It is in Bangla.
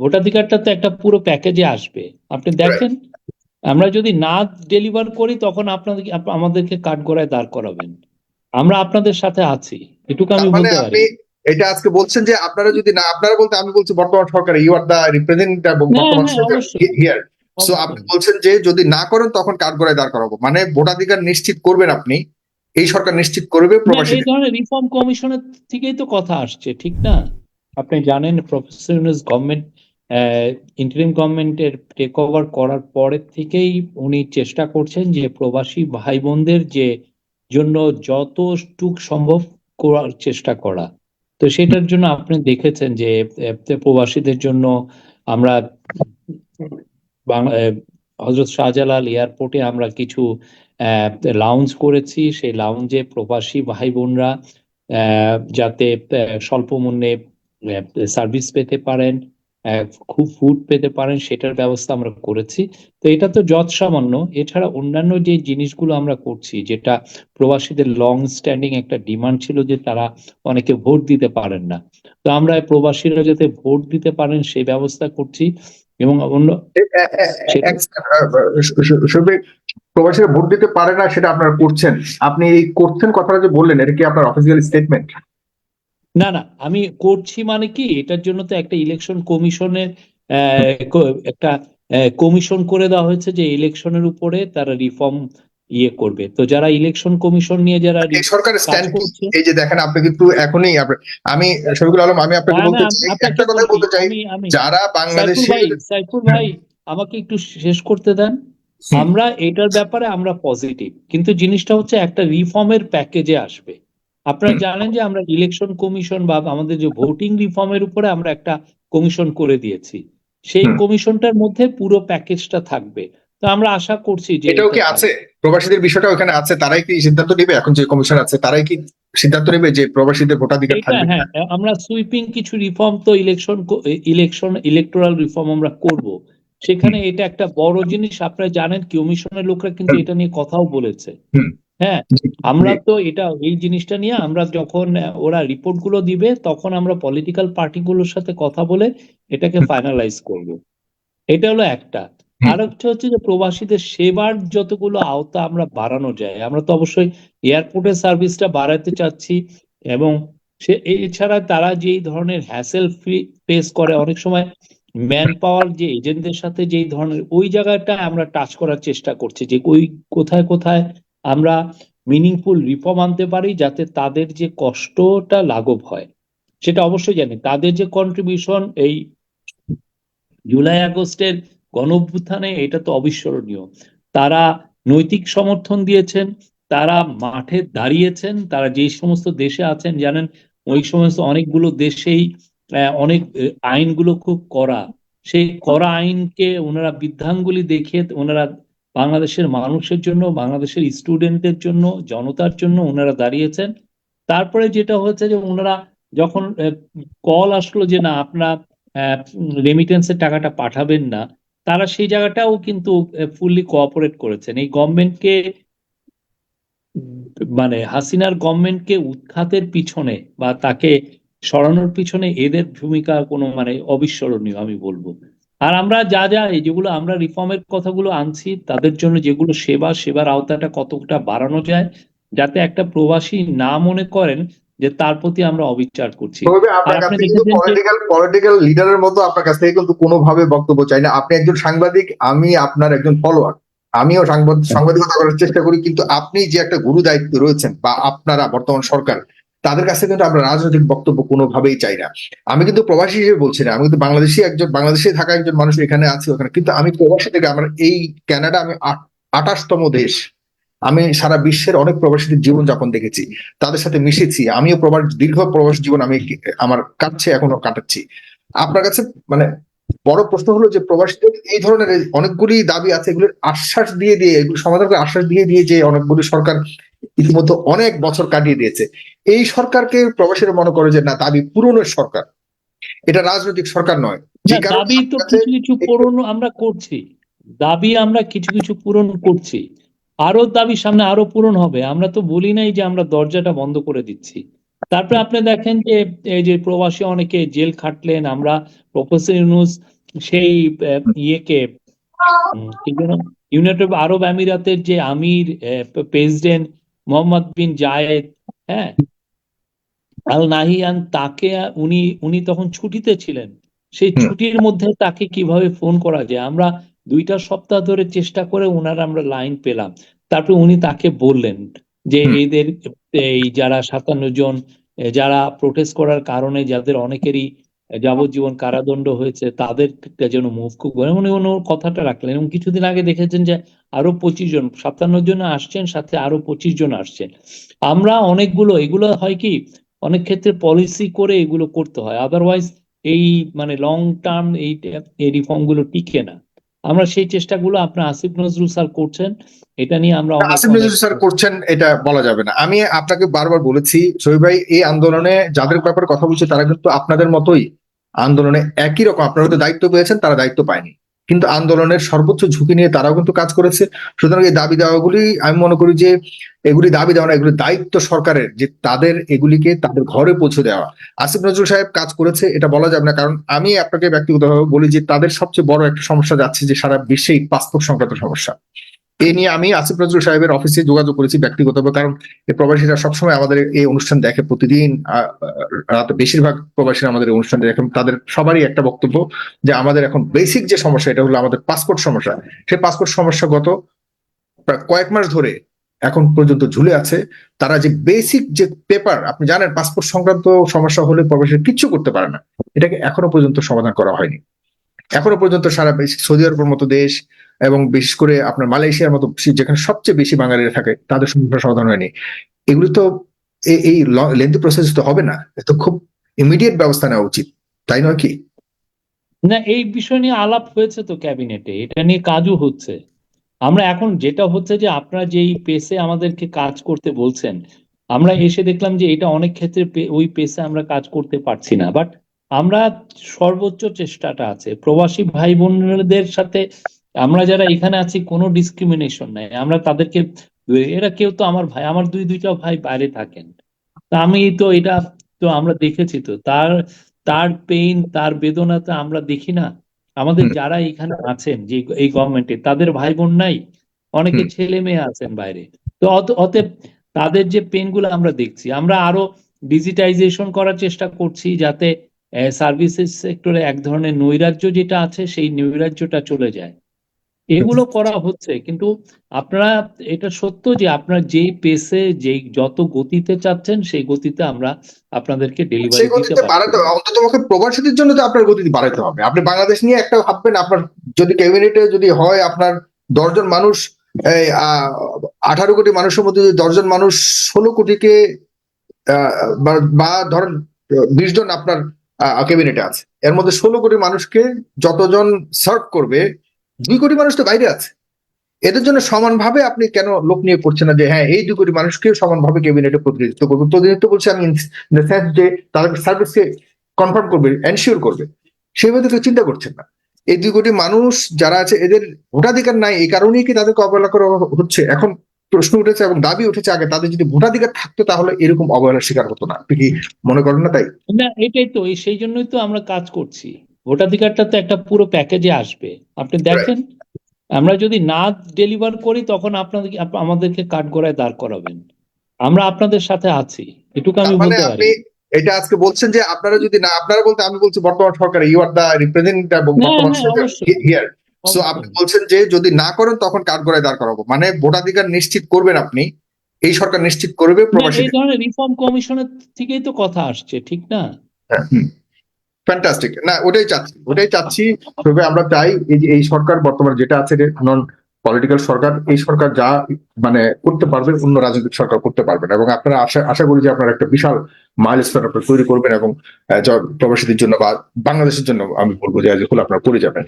ভোটাধিকারটা তো একটা পুরো প্যাকেজে আসবে। আপনি দেখেন আমরা যদি না ডেলিভার করি তখন আপনাদের আপ- আমাদেরকে কাঠগড়ায় দাঁড় করাবেন। আমরা আপনাদের সাথে আছি। এটুকু আমি মানে বলতে পারি। এটা আজকে বলছেন যে আপনারা যদি না আপনারা বলতে আমি বলছি বর্তমান সরকার ইউ আর দা রিপ্রেজেন্টেটিভ বর্তমান হ্যাঁ, সরকার হিয়ার সো আপনি বলছেন যে যদি না করেন তখন কাঠগড়ায় দাঁড় করাবো। মানে ভোটাধিকার নিশ্চিত করবেন আপনি এই সরকার নিশ্চিত করবে না, এই ধরনের রিফর্ম কমিশনের থেকেই তো কথা আসছে ঠিক না? আপনি জানেন প্রফেসর গভর্নমেন্ট ইন্টারিম গভর্নমেন্টের টেক ওভার করার পরের থেকেই উনি চেষ্টা করছেন যে প্রবাসী ভাই বোনদের যে জন্য যতটুক সম্ভব করার চেষ্টা করা। তো সেটার জন্য আপনি দেখেছেন যে প্রবাসীদের জন্য আমরা হজরত শাহজালাল এয়ারপোর্টে আমরা কিছু লাউঞ্জ করেছি। সেই লাউঞ্জে প্রবাসী ভাই বোনরা যাতে স্বল্প মূল্যে সার্ভিস পেতে পারেন। খুব ফুড পেতে পারেন সেটার ব্যবস্থা আমরা করেছি। তো এটা তো যত সামান্য। এছাড়া অন্যান্য যে জিনিসগুলো আমরা করছি যেটা প্রবাসীদের লং স্ট্যান্ডিং একটা ডিমান্ড ছিল যে তারা অনেকে ভোট দিতে পারেন না। তো আমরা প্রবাসীরা যাতে ভোট দিতে পারেন সেই ব্যবস্থা করছি এবং অন্য প্রবাসীরা ভোট দিতে পারে না সেটা আপনারা করছেন। আপনি এই করছেন কথাটা যে বললেন এটা কি আপনার অফিসিয়াল স্টেটমেন্ট না না আমি করছি মানে কি এটার জন্য তো একটা ইলেকশন কমিশনের একটা কমিশন করে দেওয়া হয়েছে যে ইলেকশনের উপরে তারা রিফর্ম ইয়ে করবে। তো যারা ইলেকশন কমিশন নিয়ে যারা স্ট্যান্ড এই যে দেখেন আপনি কিন্তু এখনই আমি শফিকুল আলম আমি আপনাকে বলতে চাই একটা কথা বলতে চাই যারা বাংলাদেশে সাইফুল ভাই আমাকে একটু শেষ করতে দেন। আমরা এটার ব্যাপারে আমরা পজিটিভ কিন্তু জিনিসটা হচ্ছে একটা রিফর্মের প্যাকেজে আসবে। আপনারা জানেন যে আমরা ইলেকশন কমিশন বা আমাদের যে ভোটিং রিফর্মের উপরে আমরা একটা কমিশন করে দিয়েছি। সেই কমিশনটার মধ্যে পুরো প্যাকেজটা থাকবে। তো আমরা আশা করছি যে এটাও কি আছে? প্রবাসীদের বিষয়টা ওখানে আছে তারাই কি সিদ্ধান্ত নেবে? এখন যে কমিশন আছে তারাই কি সিদ্ধান্ত নেবে যে প্রবাসীদের ভোটাধিকার থাকবে? হ্যাঁ আমরা সুইপিং কিছু রিফর্ম তো ইলেকশন ইলেকশন ইলেকটোরাল রিফর্ম আমরা করব। সেখানে এটা একটা বড় জিনিস। আপনারা জানেন কমিশনের লোকরা কিন্তু এটা নিয়ে কথাও বলেছে। হ্যাঁ আমরা তো এটা এই জিনিসটা নিয়ে আমরা যখন ওরা রিপোর্টগুলো দিবে তখন আমরা পলিটিক্যাল পার্টিগুলোর সাথে কথা বলে এটাকে ফাইনালাইজ করব। এটা হলো একটা। হুম। আর হচ্ছে যে প্রবাসীদের সেবার যতগুলো আওতা আমরা বাড়ানো যায় আমরা তো অবশ্যই এয়ারপোর্টের সার্ভিসটা বাড়াতে চাচ্ছি এবং সে এছাড়া তারা যেই ধরনের হ্যাসেল ফ্রি ফেস করে অনেক সময় ম্যান পাওয়ার যে এজেন্টদের সাথে যেই ধরনের ওই জায়গাটা আমরা টাচ করার চেষ্টা করছি যে ওই কোথায় কোথায় আমরা মিনিংফুল রিফর্ম আনতে পারি যাতে তাদের যে কষ্টটা লাঘব হয়। সেটা অবশ্যই জানি। তাদের যে কন্ট্রিবিউশন এই জুলাই আগস্টের গণঅভ্যুত্থানে এটা তো অবিস্মরণীয়। তারা নৈতিক সমর্থন দিয়েছেন, তারা মাঠে দাঁড়িয়েছেন, তারা যে সমস্ত দেশে আছেন, জানেন, ওই সমস্ত অনেকগুলো দেশেই অনেক আইনগুলো খুব কড়া। সেই কড়া আইনকে ওনারা বৃদ্ধাঙ্গুলি দেখিয়ে, ওনারা বাংলাদেশের মানুষের জন্য, বাংলাদেশের স্টুডেন্টদের জন্য, জনতার জন্য ওনারা দাঁড়িয়েছেন। তারপরে যেটা হচ্ছে যে ওনারা যখন কল আসলো যে না, আপনারা রেমিটেন্সের টাকাটা পাঠাবেন না, তারা সেই জায়গাটাও কিন্তু ফুললি কোঅপারেট করেছেন। এই গভর্নমেন্টকে মানে হাসিনার গভর্নমেন্টকে উৎখাতের পিছনে বা তাকে সরানোর পিছনে এদের ভূমিকা কোনো মানে অবিস্মরণীয় আমি বলব। আর আমরা যা যা এই যেগুলো আমরা রিফর্মের কথাগুলো আনছি তাদের জন্য যেগুলো সেবা সেবার আওতাটা কতটা বাড়ানো যায় যাতে একটা প্রবাসী না মনে করেন যে তার প্রতি আমরা অবিচার করছি। পলিটিক্যাল লিডারের মতো আপনার কাছ থেকে কিন্তু কোনোভাবে বক্তব্য চাই না। আপনি একজন সাংবাদিক আমি আপনার একজন ফলোয়ার আমিও সাংবাদ- সাংবাদিকতা করার চেষ্টা করি কিন্তু আপনি যে একটা গুরু দায়িত্ব রয়েছেন বা আপনারা বর্তমান সরকার তাদের কাছে কিন্তু আমরা রাজনৈতিক বক্তব্য কোনোভাবেই চাই না। আমি কিন্তু প্রবাসী হিসেবে বলছি না, আমি কিন্তু বাংলাদেশি একজন, বাংলাদেশে থাকা একজন মানুষ এখানে আছে ওখানে। কিন্তু আমি প্রবাসী থেকে আমার এই ক্যানাডা আমি আঠাশতম দেশ। আমি সারা বিশ্বের অনেক প্রবাসীদের জীবন যাপন দেখেছি, তাদের সাথে মিশেছি। আমিও প্রবাস, দীর্ঘ প্রবাস জীবন আমি আমার কাটছে এখনও কাটাচ্ছি। আপনার কাছে মানে বড় প্রশ্ন হলো যে প্রবাসীদের এই ধরনের অনেকগুলি দাবি আছে এগুলোর আশ্বাস দিয়ে দিয়ে, এগুলো সমাধান করে আশ্বাস দিয়ে দিয়ে যে অনেকগুলি সরকার ইতিমধ্যে অনেক বছর কাটিয়ে দিয়েছে। এই সরকারকে প্রবাসীরা মনে করে যে না দাবি পূরণের সরকার। এটা রাজনৈতিক সরকার নয়। দাবি তো কিছু কিছু পূরণ আমরা করছি। দাবি আমরা কিছু কিছু পূরণ করছি। আরও দাবি সামনে আরও পূরণ হবে। আমরা তো বলি নাই যে আমরা দরজাটা বন্ধ করে দিচ্ছি। তারপরে আপনি দেখেন যে এই যে প্রবাসী অনেকে জেল খাটলেন আমরা প্রফেসর ইউনুস সেই ইয়েকে ইউনাইটেড আরব আমিরাতের যে আমির প্রেসিডেন্ট মোহাম্মদ বিন জায়েদ হ্যাঁ আল নাহিয়ান তাকে উনি উনি তখন ছুটিতে ছিলেন। সেই ছুটির মধ্যে তাকে কীভাবে ফোন করা যায়? আমরা দুইটা সপ্তাহ ধরে চেষ্টা করে ওনার আমরা লাইন পেলাম। তারপরে উনি তাকে বললেন যে এদের এই যারা সাতান্ন জন যারা প্রোটেস্ট করার কারণে যাদের অনেকেরই যাবজ্জীবন কারাদণ্ড হয়েছে তাদের যেন মুভ করে উনি ওনার কথাটা রাখলেন এবং কিছুদিন আগে দেখেছেন যে আরও পঁচিশ জন সাতান্ন জন আসছেন সাথে আরও পঁচিশ জন আসছেন। আমরা অনেকগুলো এগুলো হয় কি অনেক ক্ষেত্রে পলিসি করে এগুলো করতে হয়। আদারওয়াইজ এই মানে লং টার্ম এই এই রিফর্মগুলো টিকে না। আমরা সেই চেষ্টাগুলো আপনার আসিফ নজরুল স্যার করছেন এটা নিয়ে আমরা আসিফ নজরুল স্যার করছেন এটা বলা যাবে না। আমি আপনাকে বারবার বলেছি শহীদ ভাই এই আন্দোলনে যাদের ব্যাপারে কথা বলছে তারা কিন্তু আপনাদের মতোই আন্দোলনে একই রকম আপনারা তো দায়িত্ব পেয়েছেন তারা দায়িত্ব পায়নি। কিন্তু আন্দোলনের সর্বোচ্চ ঝুঁকি নিয়ে তারাও কিন্তু কাজ করেছে। সুতরাং এই দাবি দেওয়াগুলি আমি মনে করি যে এগুলি দাবি দেওয়া না, এগুলি দায়িত্ব সরকারের যে তাদের এগুলিকে তাদের ঘরে পৌঁছে দেওয়া। আসিফ নজরুল সাহেব কাজ করেছে, এটা বলা যাবে না, কারণ আমি আপনাকে ব্যক্তিগতভাবে বলি যে তাদের সবচেয়ে বড় একটা সমস্যা যাচ্ছে যে সারা বিশ্বে পাসপোর্ট সংক্রান্ত সমস্যা। এই নিয়ে আমি আসিফ নজরুল সাহেবের অফিসে যোগাযোগ করেছি ব্যক্তিগতভাবে, কারণ এই প্রবাসীরা সবসময় আমাদের এই অনুষ্ঠান দেখে প্রতিদিন রাতে বেশিরভাগ প্রবাসীরা আমাদের অনুষ্ঠান দেখেন তাদের সবারই একটা বক্তব্য যে আমাদের এখন বেসিক যে সমস্যা, এটা হলো আমাদের পাসপোর্ট সমস্যা। সেই পাসপোর্ট সমস্যা গত কয়েক মাস ধরে এখন পর্যন্ত ঝুলে আছে। তারা যে বেসিক যে পেপার আপনি জানেন পাসপোর্ট সংক্রান্ত সমস্যা হলে প্রবাসীরা কিচ্ছু করতে পারে না। এটাকে এখনও পর্যন্ত সমাধান করা হয়নি। এখনও পর্যন্ত সারা সৌদি আরবের মতো দেশ এবং বিশেষ করে আপনার মালয়েশিয়ার মতো যেখানে সবচেয়ে বেশি বাঙালিরা থাকে, তাদের সমস্যা সমাধান হয়নি। এগুলি তো এই লেন্থি প্রসেস তো হবে না, এ তো খুব ইমিডিয়েট ব্যবস্থা নেওয়া উচিত, তাই নয় কি? না, এই বিষয় নিয়ে আলাপ হয়েছে তো ক্যাবিনেটে, এটা নিয়ে কাজও হচ্ছে। আমরা এখন যেটা হচ্ছে যে আপনারা যেই পেসে আমাদেরকে কাজ করতে বলছেন, আমরা এসে দেখলাম যে এটা অনেক ক্ষেত্রে ওই পেসে আমরা কাজ করতে পারছি না। বাট আমরা সর্বোচ্চ চেষ্টাটা আছে, প্রবাসী ভাই বোনদের সাথে আমরা যারা এখানে আছি কোনো ডিসক্রিমিনেশন নাই। আমরা তাদেরকে এরা কেউ তো আমার ভাই আমার দুই দুইটা ভাই বাইরে থাকেন। তা আমি তো এটা তো আমরা দেখেছি তো তার তার পেইন তার বেদনা তো আমরা দেখি না। আমাদের যারা এখানে আছেন যে এই গভর্নমেন্টে তাদের ভাই বোন নাই অনেকে ছেলে মেয়ে আছেন বাইরে। তো অত- অতএব তাদের যে পেনগুলো আমরা দেখছি আমরা আরও ডিজিটাইজেশন করার চেষ্টা করছি যাতে সার্ভিসেস সেক্টরে এক ধরনের নৈরাজ্য যেটা আছে সেই নৈরাজ্যটা চলে যায়। এগুলো করা হচ্ছে কিন্তু আপনারা এটা সত্য যে আপনার যেই পেসে যেই যত গতিতে চাচ্ছেন সেই গতিতে আমরা আপনাদেরকে ডেলিভারি দিতে বাড়াতে অন্তত প্রবাসীদের জন্য তো আপনার গতি বাড়াতে হবে। আপনি বাংলাদেশ নিয়ে একটা ভাববেন আপনার যদি ক্যাবিনেটে যদি হয় আপনার দশজন মানুষ এই আঠারো কোটি মানুষের মধ্যে যদি দশজন মানুষ ষোলো কোটিকে বা ধরেন বিশ জন আপনার ক্যাবিনেটে আছে। এর মধ্যে ষোলো কোটি মানুষকে যতজন সার্ভ করবে দুই কোটি মানুষ তো বাইরে আছে। এদের জন্য সমানভাবে আপনি কেন লোক নিয়ে পড়ছেন না যে হ্যাঁ এই দুই কোটি মানুষকে সমানভাবে ক্যাবিনেটে প্রতিনিধিত্ব করবে? প্রতিনিধিত্ব বলছে আমি যে তাদের সার্ভিসকে কনফার্ম করবে এনশিওর করবে। সেইভাবে তো চিন্তা করছেন না। এই দুই কোটি মানুষ যারা আছে, এদের ভোটাধিকার নাই, এই কারণেই কি তাদেরকে অবহেলা করা হচ্ছে? এখন প্রশ্ন উঠেছে এবং দাবি উঠেছে আগে, তাদের যদি ভোটাধিকার থাকতো তাহলে এরকম অবহেলার শিকার হতো না। আপনি কি মনে করেন না তাই? না, এটাই তো সেই জন্যই তো আমরা কাজ করছি। ভোটাধিকারটা তো একটা পুরো প্যাকেজে আসবে। আপনি দেখেন আমরা যদি না ডেলিভার করি তখন আপনাদের আপ- আমাদেরকে কাঠগড়ায় দাঁড় করাবেন। আমরা আপনাদের সাথে আছি। এটুকু আমি মানে বলতে পারি। এটা আজকে বলছেন যে আপনারা যদি না আপনারা বলতে আমি বলছি বর্তমান সরকার ইউ আর দা রিপ্রেজেন্টেটিভ বর্তমান সরকার হিয়ার সো আপনি বলছেন যে যদি না করেন তখন কাঠগড়ায় দাঁড় করাবো। মানে ভোটাধিকার নিশ্চিত করবেন আপনি এই সরকার নিশ্চিত করবে না, প্রবাসী এই ধরনের রিফর্ম কমিশনের থেকেই তো কথা আসছে ঠিক না? ফ্যান্টাস্টিক না, ওটাই চাচ্ছি ওটাই চাচ্ছি, তবে আমরা চাই এই যে এই সরকার বর্তমানে যেটা আছে নন পলিটিক্যাল সরকার, এই সরকার যা মানে করতে পারবে, অন্য রাজনৈতিক সরকার করতে পারবে না। এবং আপনারা আশা আশা করি যে আপনারা একটা বিশাল মাইল স্তর আপনার তৈরি করবেন এবং প্রবাসীদের জন্য বা বাংলাদেশের জন্য আমি বলব যে আপনারা করে যাবেন।